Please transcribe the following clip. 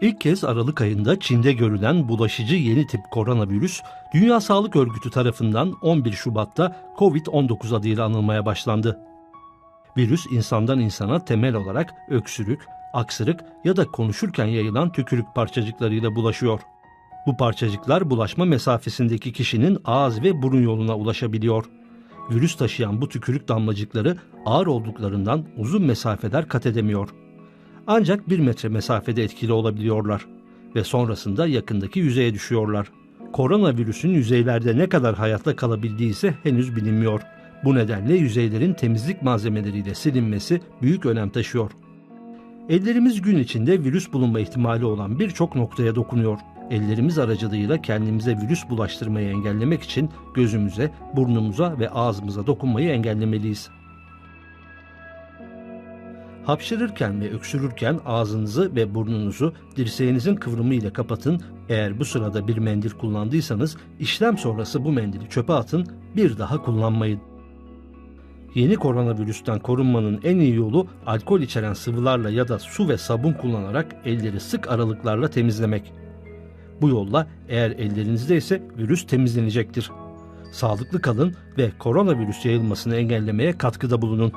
İlk kez Aralık ayında Çin'de görülen bulaşıcı yeni tip koronavirüs, Dünya Sağlık Örgütü tarafından 11 Şubat'ta COVID-19 adıyla anılmaya başlandı. Virüs insandan insana temel olarak öksürük, aksırık ya da konuşurken yayılan tükürük parçacıklarıyla bulaşıyor. Bu parçacıklar bulaşma mesafesindeki kişinin ağız ve burun yoluna ulaşabiliyor. Virüs taşıyan bu tükürük damlacıkları ağır olduklarından uzun mesafeler kat edemiyor. Ancak bir metre mesafede etkili olabiliyorlar ve sonrasında yakındaki yüzeye düşüyorlar. Koronavirüsün yüzeylerde ne kadar hayatta kalabildiği ise henüz bilinmiyor. Bu nedenle yüzeylerin temizlik malzemeleriyle silinmesi büyük önem taşıyor. Ellerimiz gün içinde virüs bulunma ihtimali olan birçok noktaya dokunuyor. Ellerimiz aracılığıyla kendimize virüs bulaştırmayı engellemek için gözümüze, burnumuza ve ağzımıza dokunmayı engellemeliyiz. Hapşırırken ve öksürürken ağzınızı ve burnunuzu dirseğinizin kıvrımı ile kapatın. Eğer bu sırada bir mendil kullandıysanız işlem sonrası bu mendili çöpe atın, bir daha kullanmayın. Yeni koronavirüsten korunmanın en iyi yolu alkol içeren sıvılarla ya da su ve sabun kullanarak elleri sık aralıklarla temizlemek. Bu yolla eğer ellerinizde ise virüs temizlenecektir. Sağlıklı kalın ve koronavirüs yayılmasını engellemeye katkıda bulunun.